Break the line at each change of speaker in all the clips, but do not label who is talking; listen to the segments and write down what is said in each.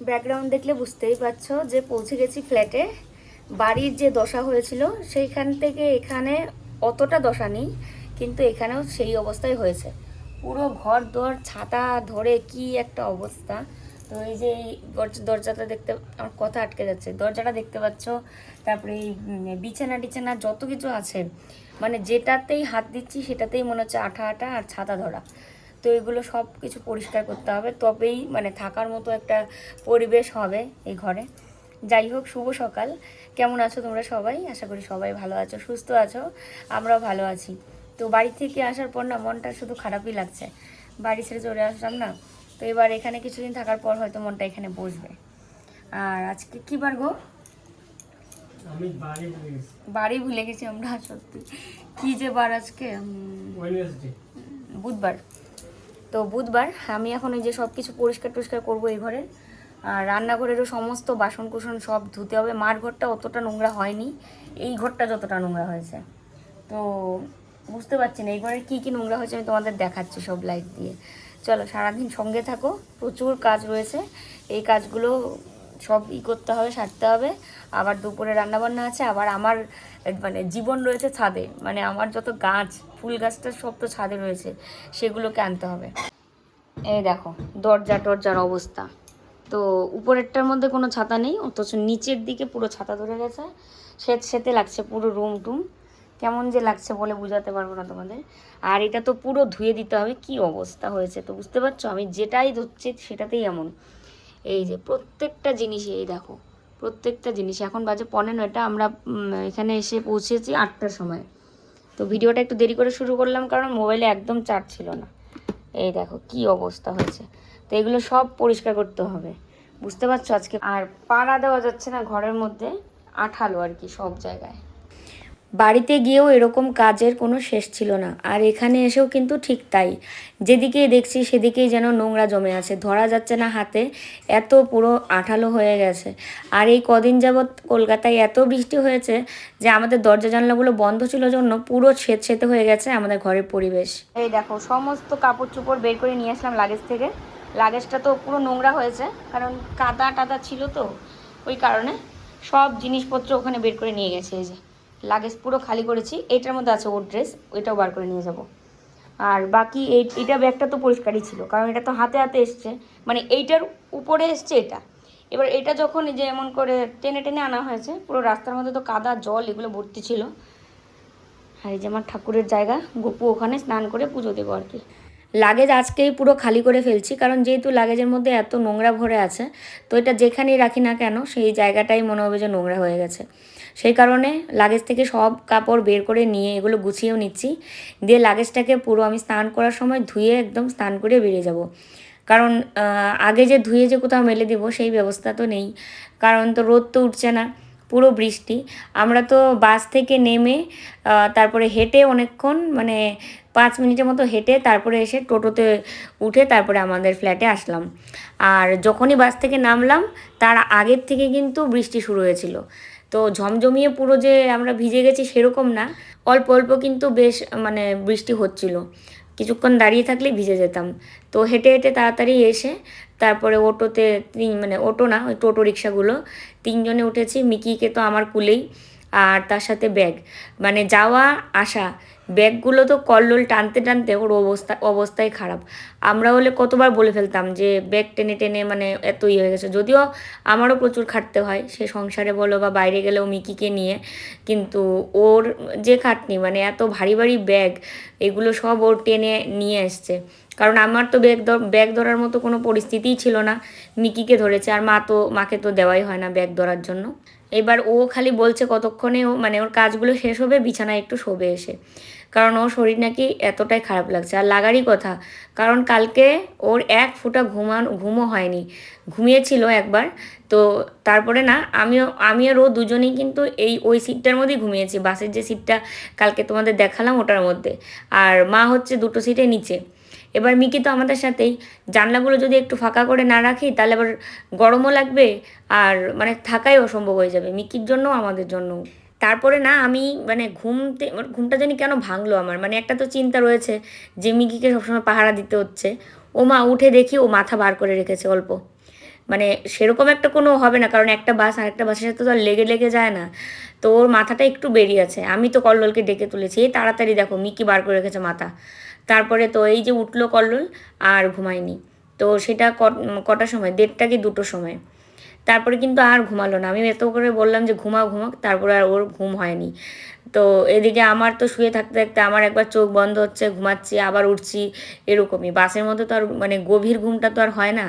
Background দেখলে বুঝতেই পারছ যে পৌঁছে গেছি ফ্ল্যাটে। বাড়ির যে দশা হয়েছিল, সেইখান থেকে এখানে অতটা দশা নেই, কিন্তু এখানেও সেই অবস্থাই হয়েছে। পুরো ঘর দর, ছাতা ধরে কি একটা অবস্থা। তো এই যে দরজাটা দেখতে, আমার কথা আটকে যাচ্ছে। দরজাটা দেখতে পাচ্ছ, তারপরে এই বিছানা টিছানা যত কিছু আছে মানে যেটাতেই হাত দিচ্ছি সেটাতেই মনে হচ্ছে আঠা আঠা আর ছাতা ধরা। তো এগুলো সব কিছু পরিষ্কার করতে হবে। তবেই মানে থাকার মতো একটা পরিবেশ হবে এই ঘরে। যাই হোক শুভ সকাল। কেমন আছো তোমরা সবাই? আশা করি সবাই ভালো আছো সুস্থ আছো। আমরাও ভালো আছি। তো বাড়ি থেকে আসার পর না মনটা শুধু খারাপই লাগছে। বাড়ি ছেড়ে চলে আসলাম না তো এবার এখানে কিছুদিন থাকার পর হয়তো মনটা এখানে বসবে। আর আজকে কী বার গো?
বাড়ি ভুলে গেছি।
বাড়ি ভুলে গেছি আমরা সত্যি। কি যে বার আজকে? বুধবার। তো বুধবার আমি এখন এই যে সব কিছু পরিষ্কার টরিষ্কার করব এই ঘরে। আর রান্নাঘরেরও সমস্ত বাসন কুসন সব ধুতে হবে। মার ঘরটা অতটা নোংরা হয়নি, এই ঘরটা যতটা নোংরা হয়েছে। তো বুঝতে পারছি না, এই ঘরের কী কী নোংরা হয়েছে আমি তোমাদের দেখাচ্ছি সব লাইট দিয়ে। চলো সারাদিন সঙ্গে থাকো, প্রচুর কাজ রয়েছে। এই কাজগুলো সব ই করতে হবে, সারতে হবে। আবার দুপুরে রান্নাবান্না আছে, আবার আমার মানে জীবন রয়েছে ছাদে মানে আমার যত গাছ, ফুল গাছটা সব তো ছাদে রয়েছে, সেগুলোকে আনতে হবে। এই দেখো, দরজা টরজার অবস্থা। তো উপরেরটার মধ্যে কোনো ছাতা নেই, অথচ নিচের দিকে পুরো ছাতা ধরে গেছে। সেত সেতে লাগছে পুরো রুম টুম। কেমন যে লাগছে বলে বোঝাতে পারব না তোমাদের। আর এটা তো পুরো ধুয়ে দিতে হবে, কি অবস্থা হয়েছে তো বুঝতে পারছ? আমি যেটাই ধরছি সেটাতেই এমন। এই যে প্রত্যেকটা জিনিসই, এই দেখো প্রত্যেকটা জিনিস। এখন বাজে পনেরো নয়টা, আমরা এখানে এসে পৌঁছেছি আটটার সময়। তো ভিডিওটা একটু দেরি করে শুরু করলাম কারণ মোবাইলে একদম চার্জ ছিল না। এই দেখো কি অবস্থা হয়েছে। তো এগুলো সব পরিষ্কার করতে হবে। বুঝতে পারছ আজকে? আর পাড়া দেওয়া যাচ্ছে না ঘরের মধ্যে, আঠালো আর কি সব জায়গায়। বাড়িতে গিয়েও এরকম কাজের কোনো শেষ ছিল না। আর এখানে এসেও কিন্তু ঠিক তাই। যেদিকেই দেখছি সেদিকেই যেন নোংরা জমে আছে। ধরা যাচ্ছে না হাতে, এত পুরো আঠালো হয়ে গেছে। আর এই কদিন যাবৎ কলকাতায় এত বৃষ্টি হয়েছে যে আমাদের দরজা জানলাগুলো বন্ধ ছিল জন্য পুরো ছেদ ছেতে হয়ে গেছে আমাদের ঘরের পরিবেশ। এই দেখো, সমস্ত কাপড় চোপড় বের করে নিয়ে আসলাম লাগেজ থেকে। লাগেজটা তো পুরো নোংরা হয়েছে, কারণ কাদা টাদা ছিল তো, ওই কারণে সব জিনিসপত্র ওখানে বের করে নিয়ে গেছে এই যে। লাগেজ পুরো খালি করেছি। এটার মধ্যে আছে ওর ড্রেস ওইটাও বার করে নিয়ে যাব। আর বাকি এই, এটা ব্যাগটা তো পরিষ্কারই ছিল, কারণ এটা তো হাতে হাতে এসছে। মানে এইটার উপরে এসছে এটা। এবার এটা যখন যে এমন করে টেনে টেনে আনা হয়েছে, পুরো রাস্তার মধ্যে তো কাদা, জল, এগুলো ভর্তি ছিল। আর এই যে আমার ঠাকুরের জায়গা, গপু ওখানে স্নান করে পুজো দেবো আর কি। লাগেজ আজকেই পুরো খালি করে ফেলছি, কারণ যেহেতু লাগেজের মধ্যে এত নোংরা ভরে আছে, তো এটা যেখানেই রাখি না কেন, সেই জায়গাটাই মনে হবে যে নোংরা হয়ে গেছে। সেই কারণে লাগেজ থেকে সব কাপড় বের করে নিয়ে এগুলো গুছিয়েও নিচ্ছি। দিয়ে লাগেজটাকে পুরো আমি স্নান করার সময় ধুয়ে একদম স্নান করে বেরিয়ে যাব। কারণ আগে যে ধুয়ে যে কোথাও মেলে দিব সেই ব্যবস্থা তো নেই। কারণ তো রোদ তো উঠছে না, পুরো বৃষ্টি। আমরা তো বাস থেকে নেমে তারপরে হেঁটে অনেকক্ষণ মানে পাঁচ মিনিটের মতো হেঁটে তারপরে এসে টোটোতে উঠে তারপরে আমাদের ফ্ল্যাটে আসলাম। আর যখনই বাস থেকে নামলাম, তার আগের থেকে কিন্তু বৃষ্টি শুরু হয়েছিল। তো ঝমঝমিয়ে পুরো যে আমরা ভিজে গেছি সেরকম না। অল্প অল্প কিন্তু বেশ মানে বৃষ্টি হচ্ছিল। কিছুক্ষণ দাঁড়িয়ে থাকলে ভিজে যেতাম। তো হেঁটে হেঁটে তাড়াতাড়ি এসে তারপরে অটোতে তিন মানে অটো না, ওই টোটো রিক্সাগুলো, তিনজনে উঠেছি। মিকিকে তো আমার কুলেই, আর তার সাথে ব্যাগ। মানে যাওয়া, আসা ব্যাগগুলো তো কল্লোল টানতে টানতে ওর অবস্থা, অবস্থাই খারাপ। আমরা হলে কতবার বলে ফেলতাম যে ব্যাগ টেনে টেনে মানে এত ইয়ে হয়ে গেছে। যদিও আমারও প্রচুর খাটতে হয়, সে সংসারে বলো বা বাইরে গেলেও মিকিকে নিয়ে। কিন্তু ওর যে খাটনি মানে এত ভারী ভারী ব্যাগ, এগুলো সব ওর টেনে নিয়ে এসছে। কারণ আমার তো ব্যাগ ব্যাগ ধরার মতো কোনো পরিস্থিতিই ছিল না। মিকিকে ধরেছে, আর মা তো, মাকে তো দেওয়াই হয় না ব্যাগ ধরার জন্য। এবার ও খালি বলছে কতক্ষণে ও মানে ওর কাজগুলো শেষ হবে, বিছানায় একটু শোবে এসে। কারণ ওর শরীর নাকি এতটাই খারাপ লাগছে। আর লাগারই কথা, কারণ কালকে ওর এক ফোঁটা ঘুমান ঘুমও হয়নি। ঘুমিয়েছিল একবার। তো তারপরে না, আমিও আমি আর ও দুজনেই কিন্তু এই ওই সিটটার মধ্যেই ঘুমিয়েছি। বাসের যে সিটটা কালকে তোমাদের দেখালাম ওটার মধ্যে। আর মা হচ্ছে দুটো সিটে নিচে। এবার মিকি তো আমাদের সাথেই। জানলাগুলো যদি একটু ফাঁকা করে না রাখি, তাহলে আবার গরমও লাগবে আর মানে থাকাই অসম্ভব হয়ে যাবে। মিকির জন্য আমাদের জন্য তারপরে না আমি মানে ঘুমতে ঘুমটা জানি কেন ভাঙলো আমার। মানে একটা তো চিন্তা রয়েছে যে মিকিকে সবসময় পাহারা দিতে হচ্ছে। ও মা উঠে দেখি ও মাথা বার করে রেখেছে অল্প। মানে সেরকম একটা কোনো হবে না, কারণ একটা বাস আর একটা বাসের সাথে তো আর লেগে লেগে যায় না। তো ওর মাথাটা একটু বেরিয়ে আছে। আমি তো কল্লোলকে ডেকে তুলেছি। এই তাড়াতাড়ি দেখো, মিকি বার করে রেখেছে মাথা। তারপরে তো এই যে উঠল কল্লোল আর ঘুমায়নি। তো সেটা ক- কটার সময়? দেড়টা কি দুটো সময়? তারপরে কিন্তু আর ঘুমালো না। আমি এত করে বললাম যে ঘুমাও ঘুমাও, তারপরে আর ওর ঘুম হয়নি। তো এদিকে আমার তো শুয়ে থাকতে থাকতে আমার একবার চোখ বন্ধ হচ্ছে, ঘুমাচ্ছি, আবার উঠছি, এরকমই। বাসের মধ্যে তো আর মানে গভীর ঘুমটা তো আর হয় না।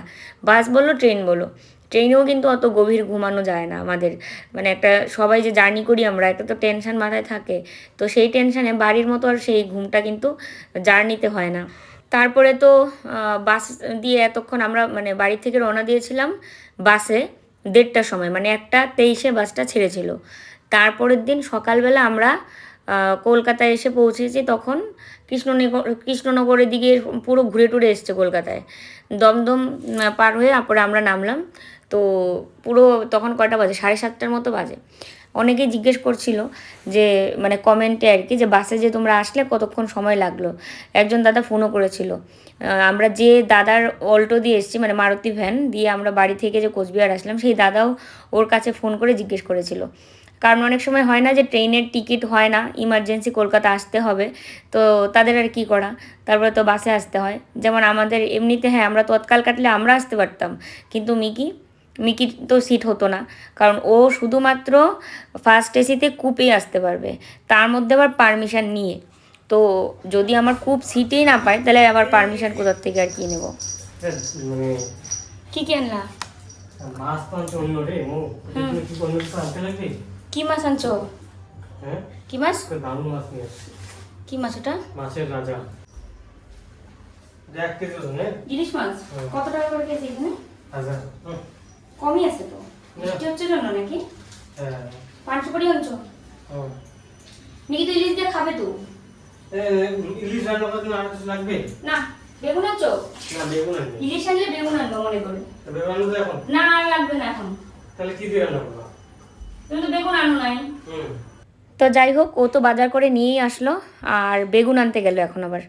বাস বলো ট্রেন বলো ট্রেনেও কিন্তু অত গভীর ঘুমানো যায় না আমাদের। মানে একটা সবাই যে জার্নি করি আমরা, একটা তো টেনশন মাথায় থাকে। তো সেই টেনশানে বাড়ির মতো আর সেই ঘুমটা কিন্তু জার্নিতে হয় না। তারপরে তো বাস দিয়ে এতক্ষণ আমরা মানে বাড়ি থেকে রওনা দিয়েছিলাম বাসে। দেড়টার সময় মানে একটা তেইশে বাসটা ছেড়েছিল। তারপরের দিন সকালবেলা আমরা কলকাতায় এসে পৌঁছেছি তখন কৃষ্ণনগর, কৃষ্ণনগরের দিকে পুরো ঘুরে টুরে এসছে কলকাতায়। দমদম পার হয়ে তারপরে আমরা নামলাম। তো পুরো তখন কয়টা বাজে? সাড়ে সাতটার মতো বাজে। অনেকেই জিজ্ঞেস করছিল যে মানে কমেন্টে আর কি, যে বাসে যে তোমরা আসলে কতক্ষণ সময় লাগল? একজন দাদা ফোনও করেছিল। আমরা যে দাদার অল্টো দিয়ে এসেছি মানে মারুতি ভ্যান দিয়ে আমরা বাড়ি থেকে যে কোচবিহার আসলাম, সেই দাদাও ওর কাছে ফোন করে জিজ্ঞেস করেছিল। কারণ অনেক সময় হয় না যে ট্রেনের টিকিট হয় না, ইমার্জেন্সি কলকাতা আসতে হবে, তো তাদের আর কি করা? তারপরে তো বাসে আসতে হয়। যেমন আমাদের এমনিতে হ্যাঁ আমরা তৎকাল কাটলে আমরা আসতে পারতাম। কিন্তু মিকি মিকির তো সিট হতো না। কারণ ও শুধুমাত্র ফার্স্ট এসিতে কূপেই আসতে পারবে। তার মধ্যে আবার পারমিশন নিয়ে। তো যদি আমার কূপ সিটেই না পাই তাহলে আবার পারমিশন কোথার থেকে আর কি নেব?
মানে
কি কি আনলা?
মাছ তো আনছে অন্য রে মো।
হুম।
তুমি কি
মাছ আনছো?
হ্যাঁ?
কি মাছ? কি মাছ ওটা?
মাছের রাজা। দেখ কেজি ওজন হ্যাঁ
মাছ? কত টাকা করে কেজি এখানে?
হাজার।
কমই আছে তো। বৃষ্টি হচ্ছে জন্য নাকি?
হ্যাঁ।
পাঁচশো করে আনছো। নাকি তো ইলিশ দিয়ে খাবে তো?
ইলিশ রান্না করতে আর কিছু লাগবে?
না বেগুন আনছো?
না বেগুন আনবে।
ইলিশ আনলে বেগুন আনব মনে করে।
বেগুন আনব এখন?
না আর লাগবে না এখন।
তাহলে কি দিয়ে রান্না করব?
তুমি তো বেগুন আনো নাই।
হুম।
তো যাই হোক, ও তো বাজার করে নিয়েই আসলো, আর বেগুন আনতে গেল এখন আবার।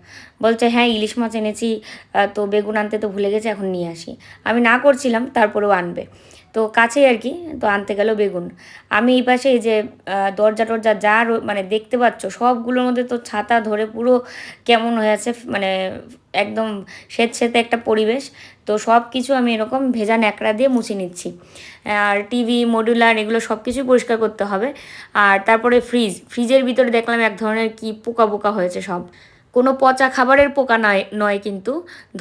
বলছে হ্যাঁ ইলিশ মাছ এনেছি তো বেগুন আনতে তো ভুলে গেছে, এখন নিয়ে আসি। আমি না করছিলাম তারপরেও আনবে। তো কাছেই আর কি, তো আনতে গেল বেগুন। আমি এই পাশে এই যে দরজা টরজা যা মানে দেখতে পাচ্ছ, সবগুলোর মধ্যে তো ছাতা ধরে পুরো কেমন হয়ে আছে মানে একদম স্বেচ্ছেতে একটা পরিবেশ। তো সব কিছু আমি এরকম ভেজা ন্যাকড়া দিয়ে মুছে নিচ্ছি। আর টিভি, মডুলার এগুলো সব কিছুই পরিষ্কার করতে হবে। আর তারপরে ফ্রিজ, ফ্রিজের ভিতরে দেখলাম এক ধরনের কি পোকা পোকা হয়েছে সব। কোনো পচা খাবারের পোকা নয় নয় কিন্তু।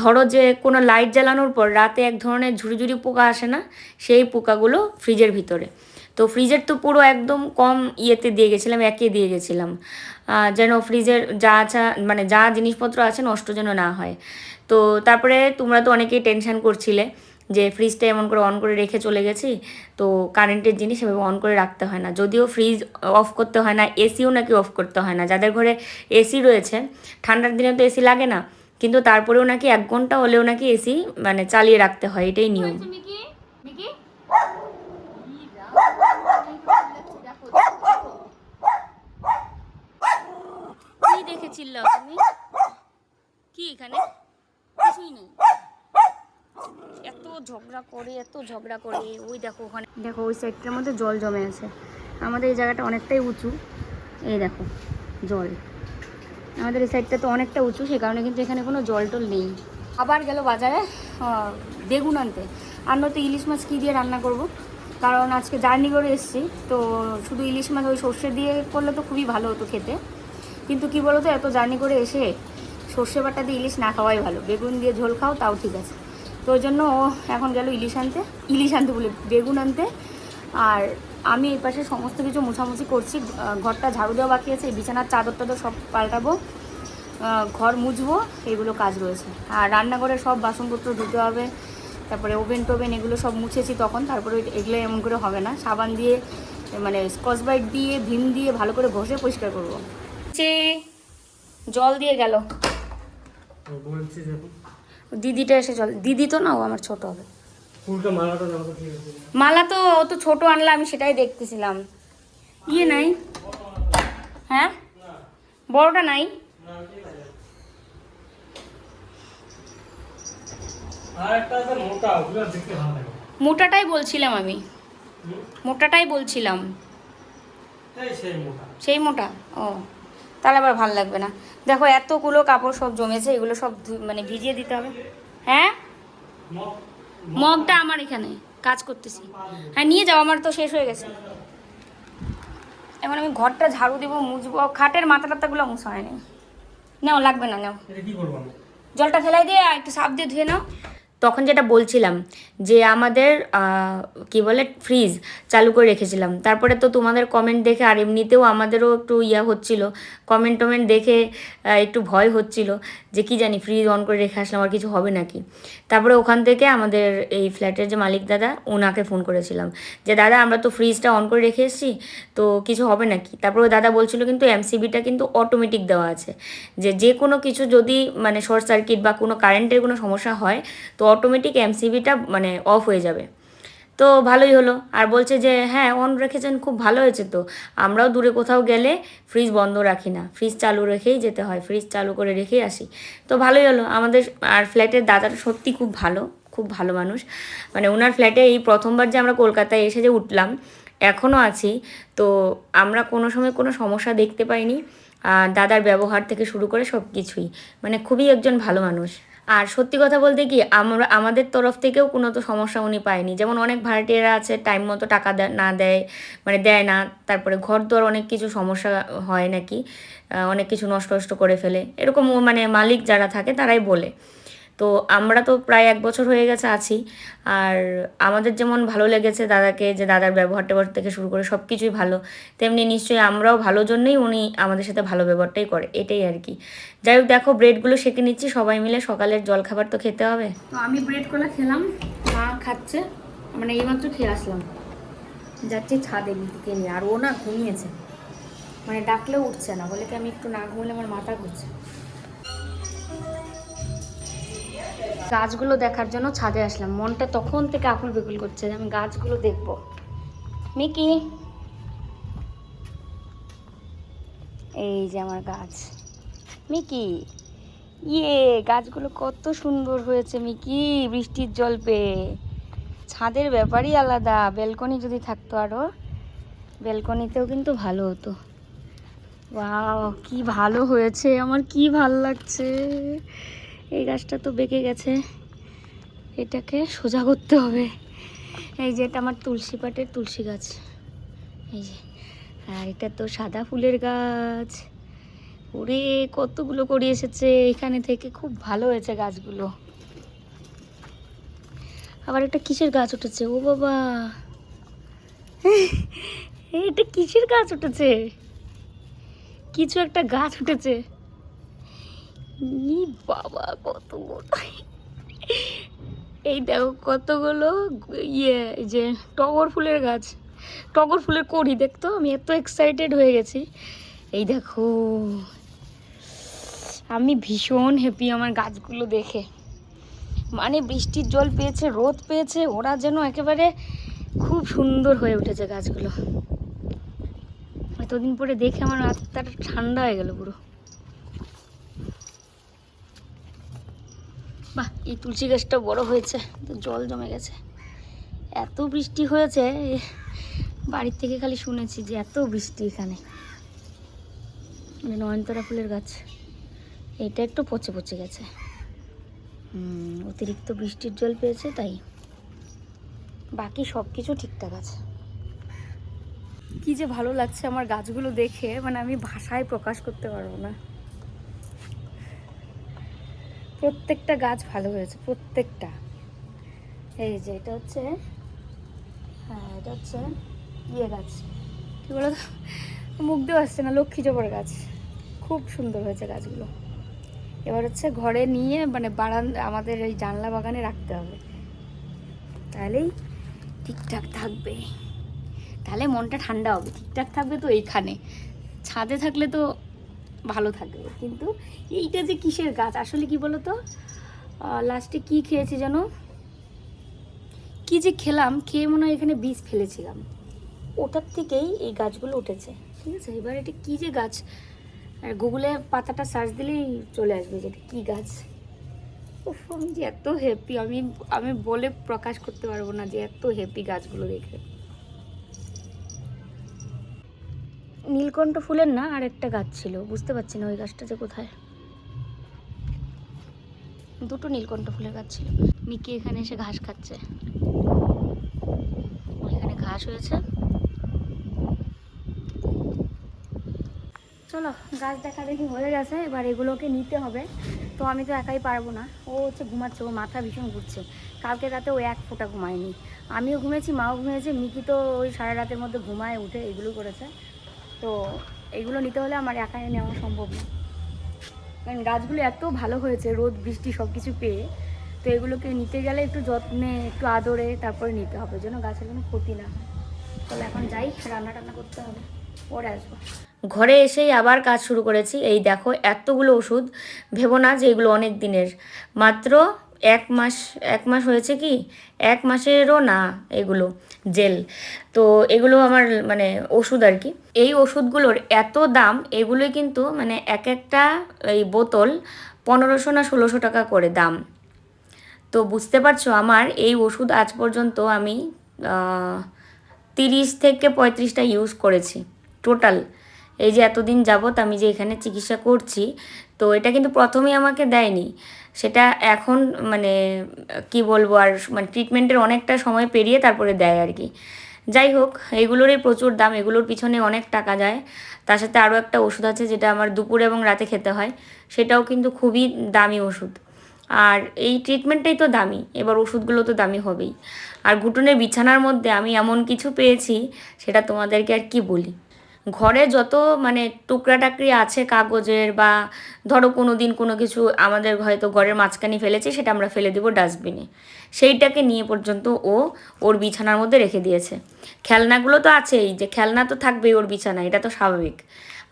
ধরো যে কোনো লাইট জ্বালানোর পর রাতে এক ধরনের ঝুড়ি ঝুড়ি পোকা আসে না, সেই পোকাগুলো ফ্রিজের ভিতরে। তো ফ্রিজের তো পুরো একদম কম ইয়েতে দিয়ে গেছিলাম, একে দিয়ে গেছিলাম। যেন ফ্রিজের যা আছে মানে যা জিনিসপত্র আছে নষ্ট যেন না হয়। তো তারপরে তোমরা তো অনেকেই টেনশন করছিলে। যে ফ্রিজটা এমন করে অন করে রেখে চলে গেছি, তো কারেন্টের জিনিস এভাবে অন করে রাখতে হয় না। যদিও ফ্রিজ অফ করতে হয় না এসিও নাকি অফ করতে হয় না। যাদের ঘরে এসি রয়েছে, ঠান্ডার দিনে তো এসি লাগে না, কিন্তু তারপরেও নাকি এক ঘণ্টা হলেও নাকি এসি মানে চালিয়ে রাখতে হয়, এটাই নিয়ম। দেখেছিল তুমি? কি এখানে? কিছুই নেই। এত ঝগড়া করে, এত ঝগড়া করে, ওই দেখো ওখানে। দেখো, ওই সাইডটার মধ্যে জল জমে আছে। আমাদের এই জায়গাটা অনেকটাই উঁচু। এই দেখো, জল। আমাদের এই সাইডটা তো অনেকটা উঁচু সে কারণে কিন্তু এখানে কোনো জল টল নেই। আবার গেল বাজারে বেগুন আনতে। আর নয়তো ইলিশ মাছ কী দিয়ে রান্না করব? কারণ আজকে জার্নি করে এসেছি, তো শুধু ইলিশ মাছ, ওই সর্ষে দিয়ে করলে তো খুবই ভালো হতো খেতে। কিন্তু কি বলো তো এত জার্নি করে এসে সর্ষে বাটা দিয়ে ইলিশ না খাওয়াই ভালো। বেগুন দিয়ে ঝোল খাও, তাও ঠিক আছে। তো ওই জন্য ও এখন গেল ইলিশ আনতে ইলিশ আনতে বলে, বেগুন আনতে। আর আমি এই পাশে সমস্ত কিছু মোছামুছি করছি ঘরটা ঝাড়ু দেওয়া বাকি আছে, বিছানার চাদর টাদর সব পাল্টাবো ঘর মুছবো, এগুলো কাজ রয়েছে। আর রান্নাঘরে সব বাসনপত্র ধুতে হবে, তারপরে ওভেন টোভেন এগুলো সব মুছেছি তখন, তারপরে এগুলো এমন করে হবে না। সাবান দিয়ে মানে স্কচ ব্রাইট দিয়ে, ভীম দিয়ে ভালো করে ঘষে পরিষ্কার করব। জল দিয়ে গেল।
বলছি
দিদিটা এসে জল দিদি তো না ও আমার ছোট হবে। মালা তো ও তো ছোট আনলা আমি সেটাই দেখতেছিলাম। ইয়ে নাই। হ্যাঁ? বড়টা নাই। মোটাটাই বলছিলাম আমি। মোটাটাই বলছিলাম।
সেই মোটা
ও। তাহলে আবার ভালো লাগবে না। দেখো এতগুলো কাপড় সব জমেছে এগুলো সব মানে ভিজিয়ে দিতে হবে। হ্যাঁ? মগটা আমার এখানে কাজ করতেছি। হ্যাঁ নিয়ে যাও আমার তো শেষ হয়ে গেছে। এখন আমি ঘরটা ঝাড়ু দিব মুছবো খাটের মাথা টাতাগুলো মুছা হয়নি। নাও লাগবে না নাও। জলটা ফেলাই দিয়ে একটু সাপ দিয়ে ধুয়ে নাও। তখন যেটা বলছিলাম যে আমাদের কি বলে ফ্রিজ চালু করে রেখেছিলাম। তারপরে তো তোমাদের কমেন্ট দেখে, আর এমনিতেও আমাদেরও একটু ইয়া হচ্ছিল কমেন্ট টমেন্ট দেখে একটু ভয় হচ্ছিল যে কি জানি ফ্রিজ অন করে রেখে আসলাম, আর কিছু হবে নাকি? তারপরে ওখান থেকে আমাদের এই ফ্ল্যাটের যে মালিক দাদা ওনাকে ফোন করেছিলাম যে, দাদা, আমরা তো ফ্রিজটা অন করে রেখে এসেছি, তো কিছু হবে নাকি? তারপরে দাদা বলছিল কিন্তু এমসিবিটা কিন্তু অটোমেটিক দেওয়া আছে। যে যে কোনো কিছু যদি মানে শর্ট সার্কিট বা কোনো কারেন্টের কোনো সমস্যা হয়, তো অটোমেটিক এমসিবিটা মানে অফ হয়ে যাবে। তো ভালোই হলো। আর বলছে যে হ্যাঁ অন রেখেছেন, খুব ভালো হয়েছে তো। আমরাও দূরে কোথাও গেলে ফ্রিজ বন্ধ রাখি না। ফ্রিজ চালু রেখেই যেতে হয় ফ্রিজ চালু করে রেখেই আসি। তো ভালোই হলো। আমাদের আর ফ্ল্যাটের দাদাটা সত্যি খুব ভালো খুব ভালো মানুষ। মানে ওনার ফ্ল্যাটে এই প্রথমবার যে আমরা কলকাতায় এসে যে উঠলাম, এখনও আছি। তো আমরা কোনো সময় কোনো সমস্যা দেখতে পাইনি। আর দাদার ব্যবহার থেকে শুরু করে সব কিছুই মানে খুবই একজন ভালো মানুষ। আর সত্যি কথা বলতে কি, আমরা, আমাদের তরফ থেকেও কোনো তো সমস্যা উনি পায়নি। যেমন অনেক ভাড়াটিয়ারা আছে টাইম মতো টাকা না দেয় মানে দেয় না, তারপরে ঘর দর অনেক কিছু সমস্যা হয় নাকি অনেক কিছু নষ্ট নষ্ট করে ফেলে। এরকম মানে মালিক যারা থাকে, তারাই বলে। তো আমরা তো প্রায় এক বছর হয়ে গেছে আছি। আর আমাদের যেমন ভালো লেগেছে দাদাকে, যে দাদার ব্যবহার ট্যাবহার থেকে শুরু করে সব কিছুই ভালো, তেমনি নিশ্চয়ই আমরাও ভালো জন্যই উনি আমাদের সাথে ভালো ব্যবহারটাই করে, এটাই আর কি। যাই হোক, দেখো, ব্রেডগুলো সেঁকে নিচ্ছি, সবাই মিলে সকালের জলখাবার তো খেতে হবে। তো আমি ব্রেড কলা খেলাম, মা খাচ্ছে মানে এইমাত্র খেয়ে আসলাম। যাচ্ছি ছাদে বিদ্যুৎকে নিয়ে আর ও না ঘুমিয়েছে মানে ডাকলেও উঠছে না, বলে কি আমি একটু না ঘুমলে আমার মাথা ঘুরছে। গাছগুলো দেখার জন্য ছাদে আসলাম। মনটা তখন থেকে আকুল বিকুল করছে আমি গাছগুলো দেখব। মিকি! এই যে আমার গাছ। মিকি! ইয়ে গাছগুলো কত সুন্দর হয়েছে মিকি, বৃষ্টির জল পেয়ে। ছাদের ব্যাপারই আলাদা বেলকনি যদি থাকতো আরও বেলকনিতেও কিন্তু ভালো হতো। ওয়াও, কি ভালো হয়েছে, আমার কি ভালো লাগছে। এই গাছটা তো বেঁকে গেছে। এটাকে সোজা করতে হবে। এই যে এটা আমার তুলসী পাটের তুলসী গাছ। এই যে, আর এটা তো সাদা ফুলের গাছ। ওরে, কতগুলো করে এসেছে। এখানে থেকে খুব ভালো হয়েছে গাছগুলো। আবার একটা কিসের গাছ উঠেছে? ও বাবা। এটা কিসের গাছ উঠেছে? কিছু একটা গাছ উঠেছে। ই বাবা কতগুলো এই দেখো কতগুলো ইয়ে যে টগর ফুলের গাছ। টগর ফুলের কড়ি, দেখতো? আমি এত এক্সাইটেড হয়ে গেছি। এই দেখো, আমি ভীষণ হ্যাপি আমার গাছগুলো দেখে। মানে বৃষ্টির জল পেয়েছে, রোদ পেয়েছে, ওরা যেন একেবারে খুব সুন্দর হয়ে উঠেছে গাছগুলো। এতদিন পরে দেখে আমার আত্মাটা ঠান্ডা হয়ে গেল পুরো। এই তুলসী গাছটা বড় হয়েছে, তো জল জমে গেছে। এত বৃষ্টি হয়েছে বাড়ির থেকে খালি শুনেছি যে এত বৃষ্টি এখানে। নয়নতারা ফুলের গাছ, এটা একটু পচে পচে গেছে। অতিরিক্ত বৃষ্টির জল পেয়েছে, তাই বাকি সব কিছু ঠিকঠাক আছে। কি যে ভালো লাগছে আমার গাছগুলো দেখে মানে আমি ভাষায় প্রকাশ করতে পারব না। প্রত্যেকটা গাছ ভালো হয়েছে, প্রত্যেকটা। এই যে, এটা হচ্ছে হ্যাঁ এটা হচ্ছে ইয়ে গাছ। কী বলো তো? মুখ দিয়ে আসছে না, লক্ষ্মী জবর গাছ। খুব সুন্দর হয়েছে গাছগুলো। এবার হচ্ছে ঘরে নিয়ে মানে বারান, আমাদের এই জানলা বাগানে রাখতে হবে। তাহলেই ঠিকঠাক থাকবে। তাহলে মনটা ঠান্ডা হবে। ঠিকঠাক থাকবে তো এইখানে। ছাদে থাকলে তো ভালো থাকবে। কিন্তু এইটা যে কিসের গাছ? আসলে কি বলো তো লাস্টে কি খেয়েছি যেন কি যে খেলাম খেয়ে মনে হয় এখানে বীজ ফেলেছিলাম। ওটার থেকেই এই গাছগুলো উঠেছে। ঠিক আছে? এবার এটা কি যে গাছ? আর গুগলে পাতাটা সার্চ দিলেই চলে আসবে যে কী গাছ। উফ, আমি যে এত হ্যাপি আমি আমি বলে প্রকাশ করতে পারব না যে এত হ্যাপি গাছগুলো দেখে। নীলকণ্ঠ ফুলের না আর একটা গাছ ছিল। বুঝতে পারছি না ওই গাছটা যে কোথায়। দুটো নীলকণ্ঠ ফুলের গাছ ছিল। মিকি এখানে এসে ঘাস খাচ্ছে। ওইখানে ঘাস হয়েছে। চলো, গাছ দেখা দেখি হয়ে গেছে, এবার এগুলোকে নিতে হবে। তো আমি তো একাই পারব না। ও হচ্ছে ঘুমাচ্ছে, ও মাথা ভীষণ ঘুরছে। কালকে রাতে ও এক ফোঁটা ঘুমায়নি। আমিও ঘুমিয়েছি, মাও ঘুমিয়েছে, মিকি তো ওই সারা রাতের মধ্যে ঘুমায়, উঠে এগুলো করেছে। তো এগুলো নিতে হলে আমার একাই নেওয়া সম্ভব না। কারণ গাছগুলো এত ভালো হয়েছে, রোদ, বৃষ্টি সব কিছু পেয়ে, তো এগুলোকে নিতে গেলে একটু যত্নে, একটু আদরে তারপরে নিতে হবে, যেন গাছের কোনো ক্ষতি না হয়। তাহলে এখন যাই রান্না টান্না করতে হবে, পরে আসব। ঘরে এসেই আবার কাজ শুরু করেছি। এই দেখো, এতগুলো ওষুধ, ভেবো না যে এগুলো অনেক দিনের। মাত্র এক মাস এক মাস হয়েছে কি? এক মাসেরও না এগুলো, জেল। তো এগুলো আমার মানে ওষুধ আর কি। এই ওষুধগুলোর এত দাম, এগুলোই কিন্তু মানে এক একটা এই বোতল পনেরোশো না ষোলোশো টাকা করে দাম। তো বুঝতে পারছ, আমার এই ওষুধ আজ পর্যন্ত আমি তিরিশ থেকে পঁয়ত্রিশটা ইউজ করেছি, টোটাল। এই যে এতদিন যাবৎ আমি যে এখানে চিকিৎসা করছি, তো এটা কিন্তু প্রথমেই আমাকে দেয়নি। সেটা এখন মানে কি বলব, আর মানে ট্রিটমেন্টের অনেকটা সময় পেরিয়ে তারপরে দেয় আর কি। যাই হোক, এগুলোরই প্রচুর দাম, এগুলোর পিছনে অনেক টাকা যায়। তার সাথে আরও একটা ওষুধ আছে যেটা আমার দুপুরে এবং রাতে খেতে হয়, সেটাও কিন্তু খুবই দামি ওষুধ। আর এই ট্রিটমেন্টটাই তো দামি, এবার ওষুধগুলো তো দামি হবেই। আর ঘুটনের বিছানার মধ্যে আমি এমন কিছু পেয়েছি, সেটা তোমাদেরকে আর কি বলি? ঘরে যত মানে টুকরা টাকরি আছে কাগজের বা ধরো কোনো দিন কোনো কিছু আমাদের হয়তো ঘরের মাঝখানে ফেলেছি, সেটা আমরা ফেলে দেবো ডাস্টবিনে সেইটাকে নিয়ে পর্যন্ত ও ওর বিছানার মধ্যে রেখে দিয়েছে। খেলনাগুলো তো আছেই, যে খেলনা তো থাকবেই ওর বিছানায়, এটা তো স্বাভাবিক।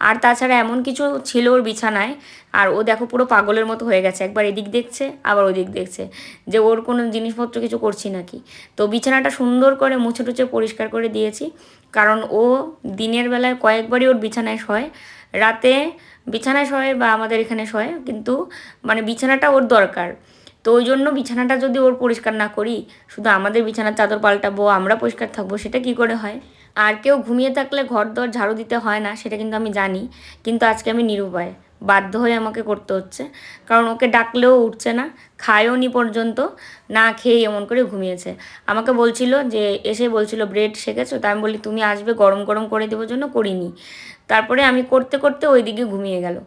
আর তাছাড়া এমন কিছু ছিল ওর বিছানায়, আর ও দেখো পুরো পাগলের মতো হয়ে গেছে, একবার এদিক দেখছে, আবার ওদিক দেখছে, যে ওর কোনো জিনিসপত্র কিছু করছি নাকি? তো বিছানাটা সুন্দর করে মুছে টুছে পরিষ্কার করে দিয়েছি কারণ ও দিনের বেলায় কয়েকবারই ওর বিছানায় শয়। রাতে বিছানায় শয় বা আমাদের এখানে শয়, কিন্তু মানে বিছানাটা ওর দরকার। তো ওই জন্য বিছানাটা যদি ওর পরিষ্কার না করি, শুধু আমাদের বিছানার চাদর পাল্টাবো, আমরা পরিষ্কার থাকব, সেটা কি করে হয়? আর কেউ ঘুমিয়ে থাকলে ঘর দর ঝাড়ু দিতে হয় না, সেটা কিন্তু আমি জানি। কিন্তু আজকে আমি নিরুপায়। বাধ্য হয়ে আমাকে করতে হচ্ছে। কারণ ওকে ডাকলেও উঠছে না, খায়ও নি পর্যন্ত, না খেয়ে এমন করে ঘুমিয়েছে। আমাকে বলছিল যে, এসে বলছিল, ব্রেড শেখেছো তাই আমি বলি তুমি আসবে গরম গরম করে দেওয়ার জন্য করিনি। তারপরে আমি করতে করতে ওই দিকে ঘুমিয়ে গেল।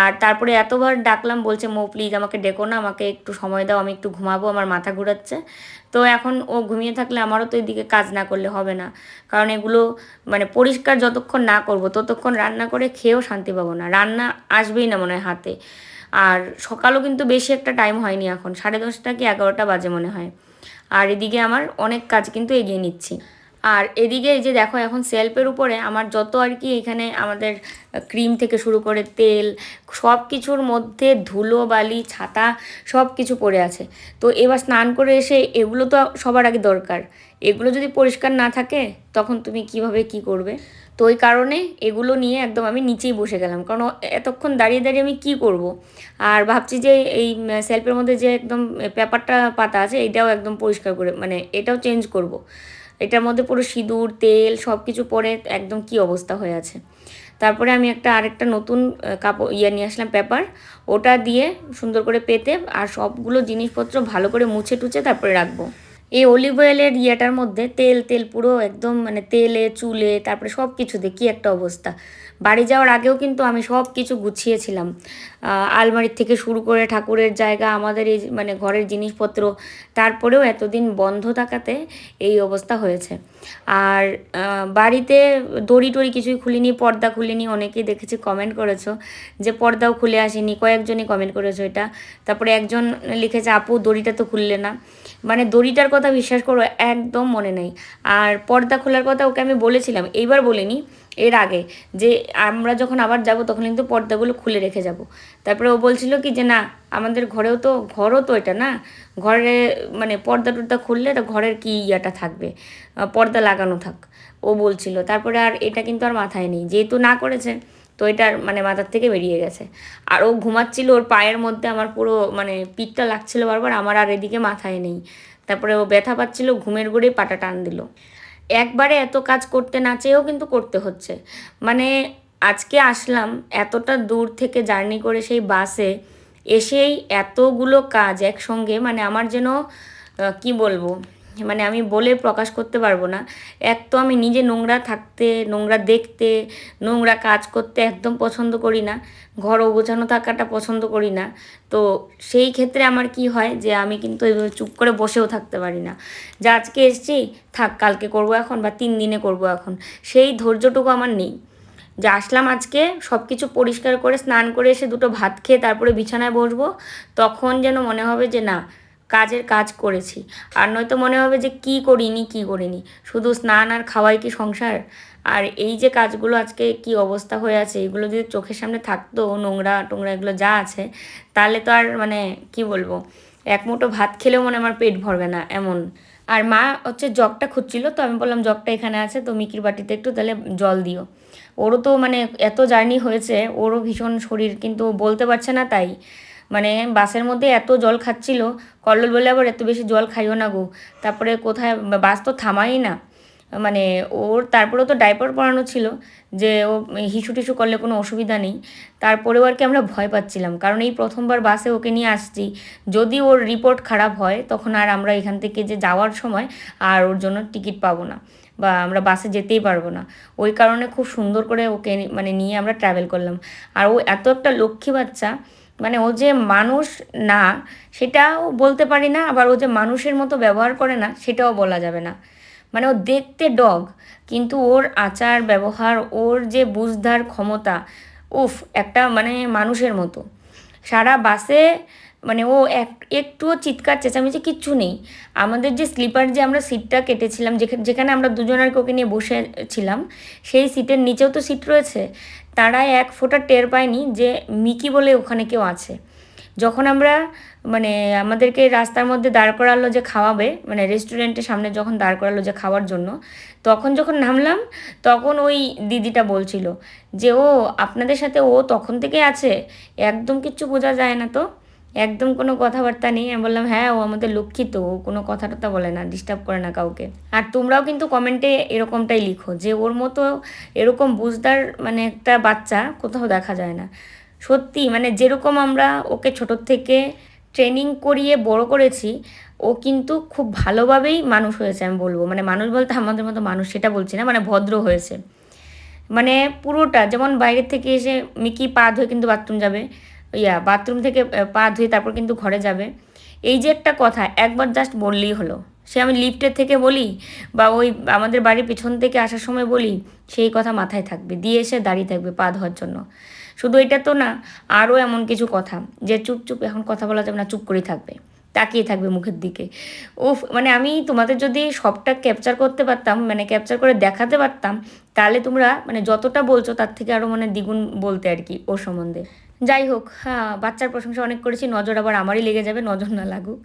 আর তারপরে এতবার ডাকলাম, বলছে, মো প্লিজ আমাকে ডেকো না, আমাকে একটু সময় দাও, আমি একটু ঘুমাবো, আমার মাথা ঘুরাচ্ছে। তো এখন ও ঘুমিয়ে থাকলে আমারও তো এদিকে কাজ না করলে হবে না। কারণ এগুলো মানে পরিষ্কার যতক্ষণ না করব, ততক্ষণ রান্না করে খেয়েও শান্তি পাবো না। রান্না আসবেই না মনে হয় হাতে। আর সকালও কিন্তু বেশি একটা টাইম হয়নি এখন, সাড়ে দশটা কি এগারোটা বাজে মনে হয়। আর এদিকে আমার অনেক কাজ কিন্তু এগিয়ে নিচ্ছি। আর এদিকে এই যে দেখো, এখন সেলফের উপরে আমার যত আর কি এখানে আমাদের ক্রিম থেকে শুরু করে তেল সব কিছুর মধ্যে ধুলো, বালি, ছাতা সব কিছু পড়ে আছে। তো এবার স্নান করে এসে এগুলো তো সবার আগে দরকার। এগুলো যদি পরিষ্কার না থাকে, তখন তুমি কীভাবে কি করবে? তো ওই কারণে এগুলো নিয়ে একদম আমি নিচেই বসে গেলাম। কারণ এতক্ষণ দাঁড়িয়ে দাঁড়িয়ে আমি কি করব? আর ভাবছি যে এই সেলফের মধ্যে যে একদম পেপারটা পাতা আছে, এটাও একদম পরিষ্কার করে মানে এটাও চেঞ্জ করব। এটার মধ্যে পুরো সিঁদুর, তেল সব কিছু পরে একদম কি অবস্থা হয়ে আছে। তারপরে আমি একটা আরেকটা নতুন কাপড় ইয়ে নিয়ে আসলাম পেপার। ওটা দিয়ে সুন্দর করে পেতে আর সবগুলো জিনিসপত্র ভালো করে মুছে টুছে তারপরে রাখব। এই অলিভ অয়েলের ইয়েটার মধ্যে তেল তেল পুরো একদম মানে তেলে, চুলে, তারপরে সব কিছুতে কী একটা অবস্থা। বাড়ি যাওয়ার আগেও কিন্তু আমি সব কিছু গুছিয়েছিলাম। আলমারির থেকে শুরু করে ঠাকুরের জায়গা, আমাদের এই মানে ঘরের জিনিসপত্র, তারপরেও এতদিন বন্ধ থাকাতে এই অবস্থা হয়েছে। আর বাড়িতে দড়ি টড়ি কিছুই খুলিনি, পর্দা খুলিনি, অনেকেই দেখেছি কমেন্ট করেছ যে পর্দাও খুলে আসেনি, কয়েকজনই কমেন্ট করেছ এটা। তারপরে একজন লিখেছে, আপু, দড়িটা তো খুললে না। মানে দড়িটার কথা বিশ্বাস করো, একদম মনে নেই। আর পর্দা খোলার কথা ওকে আমি বলেছিলাম, এইবার বলিনি, এর আগে যে আমরা যখন আবার যাব তখন কিন্তু পর্দাগুলো খুলে রেখে যাব। তারপরে ও বলছিল কি যে না, আমাদের ঘরেও তো, ঘরও তো এটা না, ঘরে মানে পর্দা টর্দা খুললে তো ঘরের কি ইয়াটা থাকবে পর্দা লাগানো থাক, ও বলছিল। তারপরে আর এটা কিন্তু আর মাথায় নেই, যেহেতু না করেছে তো এটার মানে মাথার থেকে বেরিয়ে গেছে। আর ও ঘুমাচ্ছিল, ওর পায়ের মধ্যে আমার পুরো মানে পিঠটা লাগছিল বারবার, আমার আর এদিকে মাথায় নেই। তারপরে ও ব্যথা পাচ্ছিল, ঘুমের ঘুরে পাটা টান দিল। একবারে এত কাজ করতে না চেয়েও কিন্তু করতে হচ্ছে। মানে আজকে আসলাম এতটা দূর থেকে জার্নি করে সেই বাসে, এসেই এতগুলো কাজ একসঙ্গে মানে আমার যেন কি বলব? মানে আমি বলে প্রকাশ করতে পারব না। এক তো আমি নিজে নোংরা থাকতে, নোংরা দেখতে, নোংরা কাজ করতে একদম পছন্দ করি না। ঘর গোছানো থাকাটা পছন্দ করি না। তো সেই ক্ষেত্রে আমার কি হয় যে, আমি কিন্তু এইভাবে চুপ করে বসেও থাকতে পারি না। যে আজকে এসছি, থাক, কালকে করব এখন বা তিন দিনে করব এখন। সেই ধৈর্যটুকু আমার নেই। যে আসলাম আজকে সব কিছু পরিষ্কার করে, স্নান করে এসে দুটো ভাত খেয়ে তারপরে বিছানায় বসবো, তখন যেন মনে হবে যে, না কাজের কাজ করেছি। আর নয়তো মনে হবে যে কি করিনি কি করিনি। শুধু স্নান আর খাওয়াই কি সংসার? আর এই যে কাজগুলো আজকে কি অবস্থা হয়ে আছে, এগুলো যদি চোখের সামনে থাকতো, নোংরা টোংরা এগুলো যা আছে, তাহলে তো আর মানে কি বলব, এক মুঠো ভাত খেলেও মনে আমার পেট ভরবে না, এমন। আর মা হচ্ছে জগটা খুঁজছিল, তো আমি বললাম, জগটা এখানে আছে, তো মিকির বাটিতে একটু তাহলে জল দিও। ওরও তো মানে এত জার্নি হয়েছে, ওরও ভীষণ শরীর, কিন্তু বলতে পারছে না তাই। মানে বাসের মধ্যে এত জল খাচ্ছিল, কল্লোল বলে আবার এত বেশি জল খাইও না গো। তারপরে কোথায় বাস তো থামাই না। মানে ওর তারপরেও তো ডাইপার পরানো ছিল, যে ও হিসু টিসু করলে কোনো অসুবিধা নেই। তারপরেও আর কি আমরা ভয় পাচ্ছিলাম, কারণ এই প্রথমবার বাসে ওকে নিয়ে আসছি। যদি ওর রিপোর্ট খারাপ হয়, তখন আর আমরা এখান থেকে যে যাওয়ার সময় আর ওর জন্য টিকিট পাবো না, বা আমরা বাসে যেতেই পারব না। ওই কারণে খুব সুন্দর করে ওকে মানে নিয়ে আমরা ট্রাভেল করলাম। আর ও এত একটা লক্ষ্মী বাচ্চা মানে ও যে মানুষ না, সেটাও বলতে পারি না, আবার ও যে মানুষের মতো ব্যবহার করে না, সেটাও বলা যাবে না। মানে ও দেখতে ডগ, কিন্তু ওর আচার, ব্যবহার, ওর যে বুঝধার ক্ষমতা, উফ, একটা মানে মানুষের মতো। সারা বাসে মানে ও এক, একটুও চিৎকার, চেঁচামেচি কিচ্ছু নেই। আমাদের যে স্লিপার যে আমরা সিটটা কেটেছিলাম যেখানে আমরা দুজন আর কি ওকে নিয়ে বসেছিলাম, সেই সিটের নিচেও তো সিট রয়েছে। তারা এক ফোঁটা টের পায়নি যে মিকি বলে ওখানে কেউ আছে। যখন আমরা মানে আমাদেরকে রাস্তার মধ্যে দাঁড় করালো যে খাওয়াবে মানে রেস্টুরেন্টের সামনে যখন দাঁড় করালো যে খাওয়ার জন্য, তখন যখন নামলাম, তখন ওই দিদিটা বলছিল যে, ও, আপনাদের সাথে ও তখন থেকে আছে? একদম কিচ্ছু বোঝা যায় না তো? একদম কোনো কথাবার্তা নেই। আমি বললাম হ্যাঁ ও আমাদের লক্ষ্মী ও কোনো কথা টথা বলে না ডিস্টার্ব করে না কাউকে। আর তোমরাও কিন্তু কমেন্টে এরকমটাই লিখো, যে ওর মতো এরকম বুঝদার মানে একটা বাচ্চা কোথাও দেখা যায় না। সত্যি মানে যেরকম আমরা ওকে ছোটোর থেকে ট্রেনিং করিয়ে বড় করেছি, ও কিন্তু খুব ভালোভাবেই মানুষ হয়েছে আমি বলব। মানে মানুষ বলতে আমাদের মতো মানুষ সেটা বলছি না মানে ভদ্র হয়েছে। মানে পুরোটা, যেমন বাইরের থেকে এসে মিকি পা ধুয়ে কিন্তু বাথরুম যাবে ইয়া বাথরুম থেকে পা ধুয়ে তারপর কিন্তু ঘরে যাবে। এই যে একটা কথা, একবার জাস্ট বললেই হলো। সে আমি লিফটের থেকে বলি বা ওই আমাদের বাড়ির পিছন থেকে আসার সময় বলি, সেই কথা মাথায় থাকবে। দিয়ে এসে দাঁড়িয়ে থাকবে পা ধোয়ার জন্য। শুধু এটা তো না, আরও এমন কিছু কথা যে চুপ চুপ এখন কথা বলা যাবে না, চুপ করেই থাকবে। তাকিয়ে থাকবে মুখের দিকে। উফ মানে আমি তোমাদের যদি সবটা ক্যাপচার করতে পারতাম মানে ক্যাপচার করে দেখাতে পারতাম, তাহলে তোমরা মানে যতটা বলছো তার থেকে আরও মানে দ্বিগুণ বলতে আর কি, ওর সম্বন্ধে। যাই হোক হ্যাঁ বাচ্চার প্রশংসা অনেক করেছি, নজর আবার আমারই লেগে যাবে, নজর না লাগুক।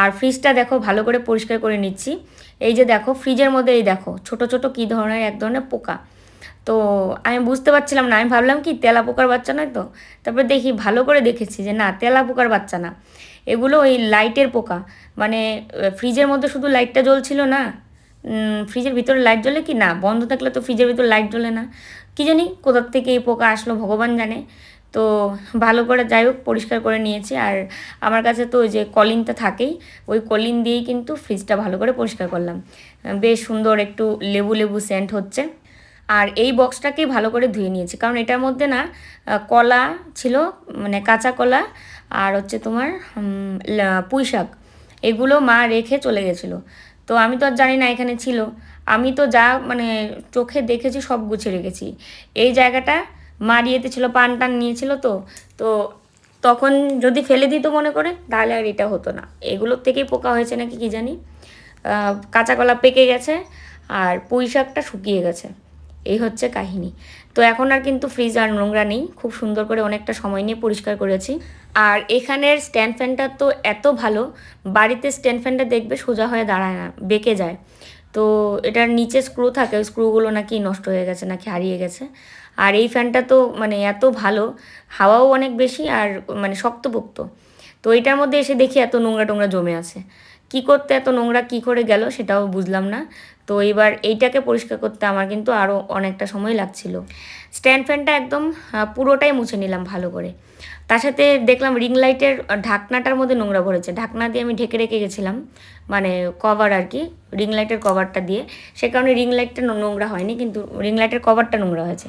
আর ফ্রিজটা দেখো, ভালো করে পরিষ্কার করে নিচ্ছি। এই যে দেখো ফ্রিজের মধ্যে এই দেখো, ছোট ছোট কী ধরনের, এক ধরনের পোকা। তো আমি বুঝতে পারছিলাম না, আমি ভাবলাম কি, তেলা পোকার বাচ্চা নয় তো? তারপরে দেখি, ভালো করে দেখেছি যে না, তেলা পোকার বাচ্চা না। এগুলো ওই লাইটের পোকা। মানে ফ্রিজের মধ্যে শুধু লাইটটা জ্বলছিল না? ফ্রিজের ভিতরে লাইট জ্বলে কি? না, বন্ধ থাকলে তো ফ্রিজের ভিতরে লাইট জ্বলে না। কি জানি, কোথার থেকে এই পোকা আসলো, ভগবান জানে। তো ভালো করে যাই হোক, পরিষ্কার করে নিয়েছি। আর আমার কাছে তো ওই যে কলিনটা থাকেই, ওই কলিন দিয়েই কিন্তু ফ্রিজটা ভালো করে পরিষ্কার করলাম। বেশ সুন্দর একটু লেবু লেবু সেন্ট হচ্ছে। আর এই বক্সটাকেই ভালো করে ধুয়ে নিয়েছি। কারণ এটার মধ্যে না কলা ছিল মানে কাঁচা কলা আর হচ্ছে তোমার পুঁই শাক, এগুলো মা রেখে চলে গেছিল। তো আমি তো আর জানি না এখানে ছিল। আমি তো যা মানে চোখে দেখেছি সব গুছিয়ে রেখেছি। এই জায়গাটা মা ইয়েতে ছিল, পান টান নিয়েছিল তো তো তখন যদি ফেলে দিত মনে করে, তাহলে আর এটা হতো না। এগুলোর থেকেই পোকা হয়েছে নাকি কি জানি? কাঁচা কলা পেকে গেছে আর পুঁই শাকটা শুকিয়ে গেছে। এই হচ্ছে কাহিনী। তো এখন আর কিন্তু ফ্রিজ আর নোংরা নেই। খুব সুন্দর করে অনেকটা সময় নিয়ে পরিষ্কার করেছি। আর এখানের স্ট্যান্ড ফ্যানটা তো এত ভালো, বাড়িতে স্ট্যান্ড ফ্যানটা দেখবে সোজা হয়ে দাঁড়ায় না, বেঁকে যায়। তো এটার নিচে স্ক্রু থাকে, ওই স্ক্রুগুলো নাকি নষ্ট হয়ে গেছে, নাকি হারিয়ে গেছে। আর এই ফ্যানটা তো মানে এত ভালো, হাওয়াও অনেক বেশি আর মানে শক্তপোক্ত। তো এটার মধ্যে এসে দেখি এত নোংরা টোংরা জমে আছে। কি করতে এত নোংরা, কি করে গেল সেটাও বুঝলাম না। তো এবার এইটাকে পরিষ্কার করতে আমার কিন্তু আরও অনেকটা সময় লাগছিল। স্ট্যান্ড ফ্যানটা একদম পুরোটাই মুছে নিলাম ভালো করে। তার সাথে দেখলাম রিং লাইটের ঢাকনাটার মধ্যে নোংরা ভরেছে ঢাকনা দিয়ে আমি ঢেকে রেখে গেছিলাম মানে কভার আর কি, রিং লাইটের কভারটা দিয়ে। সে কারণে রিং লাইটটা নোংরা হয়নি, কিন্তু রিং লাইটের কভারটা নোংরা হয়েছে।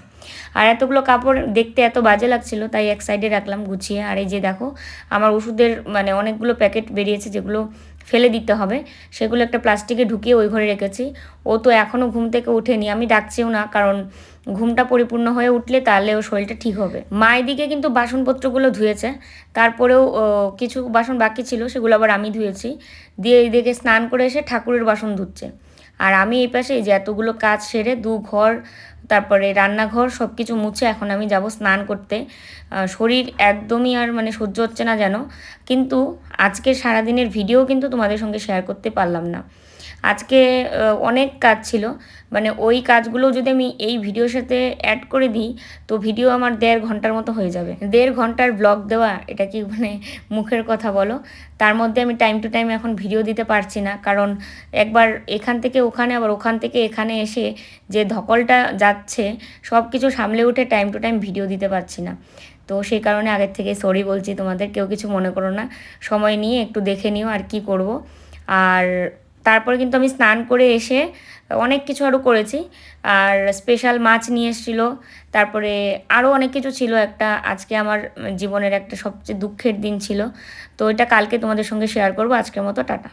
আর এতগুলো কাপড় দেখতে এত বাজে লাগছিল, তাই এক সাইডে রাখলাম, গুছিয়ে। আর এই যে দেখো, আমার ওষুধের মানে অনেকগুলো প্যাকেট বেরিয়েছে, যেগুলো ফেলে দিতে হবে। সেগুলো একটা প্লাস্টিকে ঢুকিয়ে ওই ঘরে রেখেছি। ও তো এখনও ঘুম থেকে ওঠেনি আমি ডাকছিও না, কারণ ঘুমটা পরিপূর্ণ হয়ে উঠলে তাহলে ওর শরীরটা ঠিক হবে। মা এদিকে কিন্তু বাসনপত্রগুলো ধুয়েছে, তারপরেও কিছু বাসন বাকি ছিল, সেগুলো আবার আমি ধুয়েছি। দিয়ে এইদিকে স্নান করে এসে ঠাকুরের বাসন ধুচ্ছে। আর আমি এই পাশে যে এতগুলো কাজ সেরে দু ঘর তারপরে রান্নাঘর সব কিছু মুছে এখন আমি যাব স্নান করতে। শরীর একদমই আর মানে সহ্য হচ্ছে না যেন। কিন্তু আজকের সারাদিনের ভিডিও কিন্তু তোমাদের সঙ্গে শেয়ার করতে পারলাম না। আজকে অনেক কাজ ছিল। মানে ওই কাজগুলো যদি আমি এই ভিডিওর সাথে অ্যাড করে দিই, তো ভিডিও আমার দেড় ঘণ্টার মতো হয়ে যাবে। দেড় ঘণ্টার ব্লগ দেওয়া, এটা কি মানে মুখের কথা বলো? তার মধ্যে আমি টাইম টু টাইম এখন ভিডিও দিতে পারছি না। কারণ একবার এখান থেকে ওখানে, আবার ওখান থেকে এখানে এসে যে ধকলটা যাচ্ছে সব কিছু সামলে উঠে টাইম টু টাইম ভিডিও দিতে পারছি না। তো সেই কারণে আগের থেকে সরি বলছি তোমাদের, কেউ কিছু মনে করো না। সময় নিয়ে একটু দেখে নিও আর কি করব। আর তারপরে কিন্তু আমি স্নান করে এসে অনেক কিছু আরও করেছি। আর স্পেশাল মাছ নিয়ে এসেছিল। তারপরে আরও অনেক কিছু ছিল একটা। আজকে আমার জীবনের একটা সবচেয়ে দুঃখের দিন ছিল। তো এটা কালকে তোমাদের সঙ্গে শেয়ার করব। আজকের মতো টাটা।